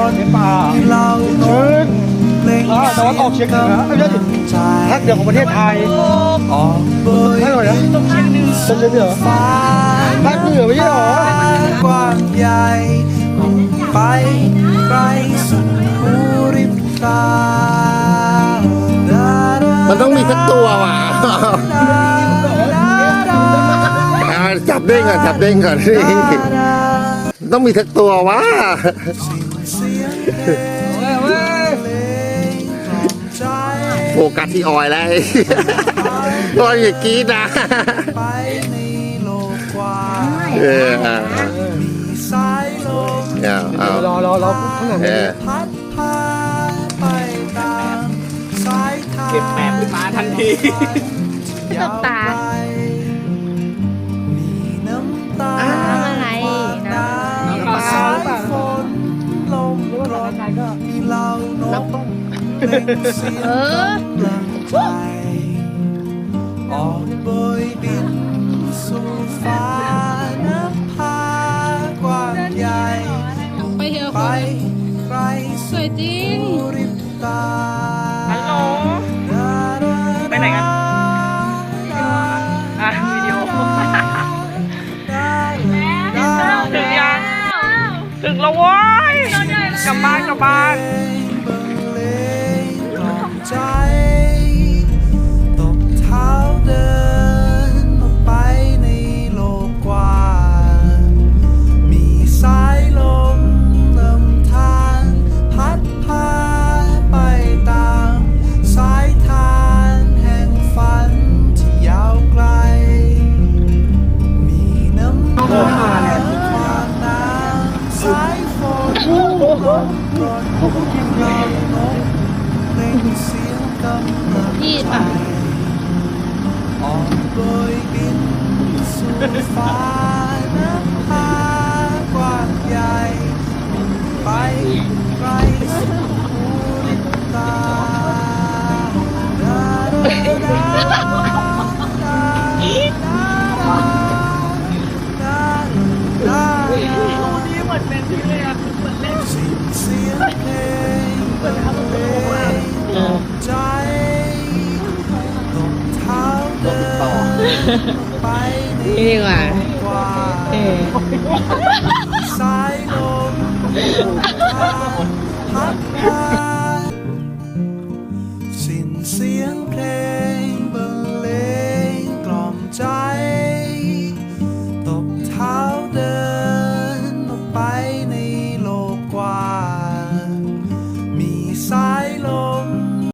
มกรดป่าที่เรานกเล็งอ่าตะวันออกเฉียงเหนือไม่ใช่ดิภาคเหนือของประเทศไทยอ๋อกเบยไหรอกนะตรงเฉียงเหนือตรงเฉียงเหนือภาคเหนือไม่ใช่หรอกว้างใหญ่ไปไกลสุดหูริบตามันต้องมีสักตัวว่ะจับเด้งก่อนจับเด้งก่อน ต้องมีทักตัววะโฟกัสที่ออยแล้วออยอย่ากีดนะเออเอรอรอรอข้างหลังเก็บแปบขึ้นมาทันทีตบตา เล่นเสียงเออ ออกเบยบินสู่ฟ้าน้ำพากว้างใหญ่ไปเถอะไปไกลสวยจริงริบตาฮัลโหลไปไหนกันอะวิดีโอถึงยังถึงแล้วเว้ยกลับบ้านกลับบ้าน ใจ ตบเท้าเดินออกไปในโลกกว้าง มีสายลมนำทาง พัดพาไปตาม สายทางแห่งฝันที่ยาวไกล มีน้ำตาความนาวสายฝนลมกรดเรานกเล่นสียงกำลัง พี่อะออกโดยบินสู่ฟ้าน้ำพากว้างใหญ่ไปไกลสุดหูริบตาดาดา นี่ดีกว่าเออส